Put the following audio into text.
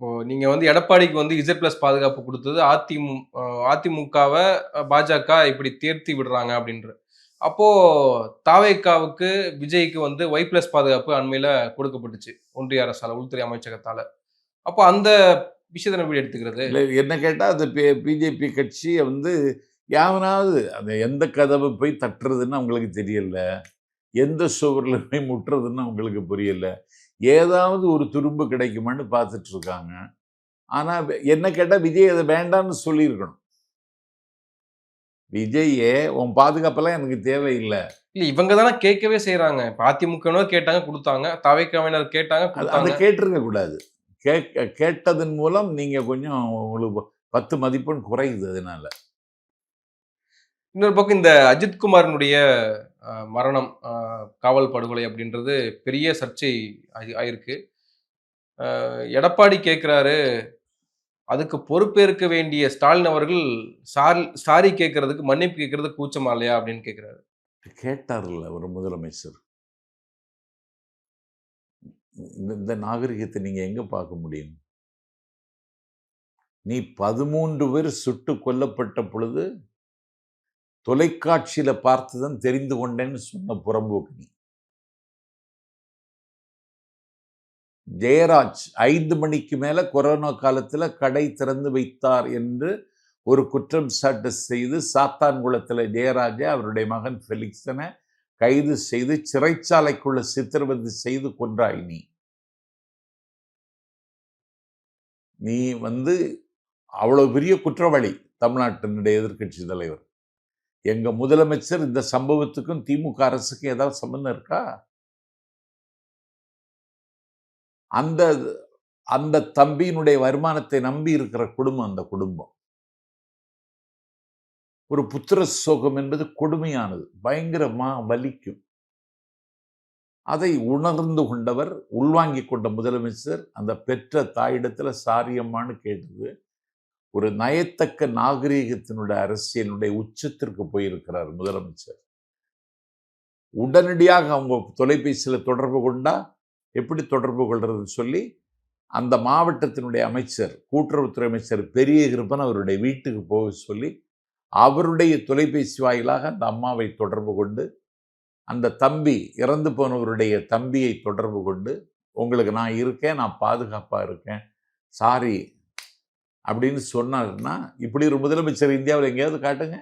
இப்போ நீங்க வந்து எடப்பாடிக்கு வந்து இசட் பிளஸ் பாதுகாப்பு கொடுத்தது அதிமு அதிமுகவை பாஜக இப்படி தேர்த்தி விடுறாங்க அப்படின்ற. அப்போ தாவேக்காவுக்கு விஜய்க்கு வந்து ஒய் பிளஸ் பாதுகாப்பு அண்மையில கொடுக்கப்பட்டுச்சு ஒன்றிய அரசால உள்துறை அமைச்சகத்தால. அப்போ அந்த விஷயத்தை எப்படி எடுத்துக்கிறது? இல்லை என்ன கேட்டால் அந்த பிஜேபி கட்சி வந்து யாவனாவது அந்த எந்த கதவை போய் தட்டுறதுன்னு அவங்களுக்கு தெரியல. எந்த சுவரில் போய் முட்டுறதுன்னு அவங்களுக்கு புரியல. ஏதாவது ஒரு துரும்பு கிடைக்குமான்னு பார்த்துட்டு இருக்காங்க ஆனால் என்ன கேட்டால் விஜய் அதை வேண்டாம்னு சொல்லியிருக்கணும். விஜயே உன் பாதுகாப்பெல்லாம் எனக்கு தேவையில்லை. இல்ல இவங்க தானே கேட்கவே செய்யறாங்க அதிமுகவினர் கேட்டாங்க கொடுத்தாங்க. தவைக்கவினர் கேட்டாங்க அது- கேட்டிருக்க கூடாது. கேட்க கேட்டதன் மூலம் நீங்க கொஞ்சம் உங்களுக்கு பத்து மதிப்பெண் குறையுது அதனால. இன்னொரு பக்கம் இந்த அஜித்குமாரினுடைய மரணம் காவல் படுகொலை அப்படின்றது பெரிய சர்ச்சை ஆகி- ஆயிருக்கு. எடப்பாடி கேட்குறாரு அதுக்கு பொறுப்பேற்க வேண்டிய ஸ்டாலின் அவர்கள் சாரி சாரி கேட்கறதுக்கு மன்னிப்பு கேட்கறது கூச்சமா இல்லையா? அப்படின்னு கேட்குறாரு. கேட்டார்ல ஒரு முதலமைச்சர். இந்த நாகரிகத்தை நீங்கள் எங்கே பார்க்க முடியும்? நீ பதிமூன்று பேர் சுட்டு கொல்லப்பட்ட பொழுது தொலைக்காட்சியில் பார்த்து தான் தெரிந்து கொண்டேன்னு சொன்ன புறம்போக்கினி. ஜெயராஜ் ஐந்து மணிக்கு மேலே கொரோனா காலத்தில் கடை திறந்து வைத்தார் என்று ஒரு குற்றம் சாட்டு செய்து சாத்தான்குளத்தில் ஜெயராஜை அவருடைய மகன் ஃபெலிக்ஸனை கைது செய்து சிறைச்சாலைக்குள்ள சித்திரவதை செய்து கொன்றாய் நீ. நீ வந்து அவ்வளோ பெரிய குற்றவாளி தமிழ்நாட்டினுடைய எதிர்க்கட்சி தலைவர். எங்கள் முதலமைச்சர் இந்த சம்பவத்துக்கும் திமுக அரசுக்கும் ஏதாவது சம்பந்தம் இருக்கா? அந்த அந்த தம்பியினுடைய வருமானத்தை நம்பி இருக்கிற குடும்பம் அந்த குடும்பம். ஒரு புத்திர சோகம் என்பது கொடுமையானது பயங்கரமாக வலிக்கும். அதை உணர்ந்து கொண்டவர் உள்வாங்கி கொண்ட முதலமைச்சர் அந்த பெற்ற தாயிடத்தில் சாரியம்மான்னு கேட்டது. ஒரு நயத்தக்க நாகரீகத்தினுடைய அரசியலுடைய உச்சத்திற்கு போயிருக்கிறார் முதலமைச்சர். உடனடியாக அவங்க தொலைபேசியில் தொடர்பு கொண்டா எப்படி தொடர்பு கொள்றதுன்னு சொல்லி அந்த மாவட்டத்தினுடைய அமைச்சர் கூட்டுறவுத்துறை அமைச்சர் பெரிய கிருப்பன் அவருடைய வீட்டுக்கு போக சொல்லி அவருடைய தொலைபேசி வாயிலாக அந்த அம்மாவை தொடர்பு கொண்டு அந்த தம்பி இறந்து போனவருடைய தம்பியை தொடர்பு கொண்டு உங்களுக்கு நான் இருக்கேன் நான் பாதுகாப்பாக இருக்கேன் சாரி அப்படின்னு சொன்னாருன்னா இப்படி ஒரு முதலமைச்சர் இந்தியாவில் எங்கேயாவது காட்டுங்க.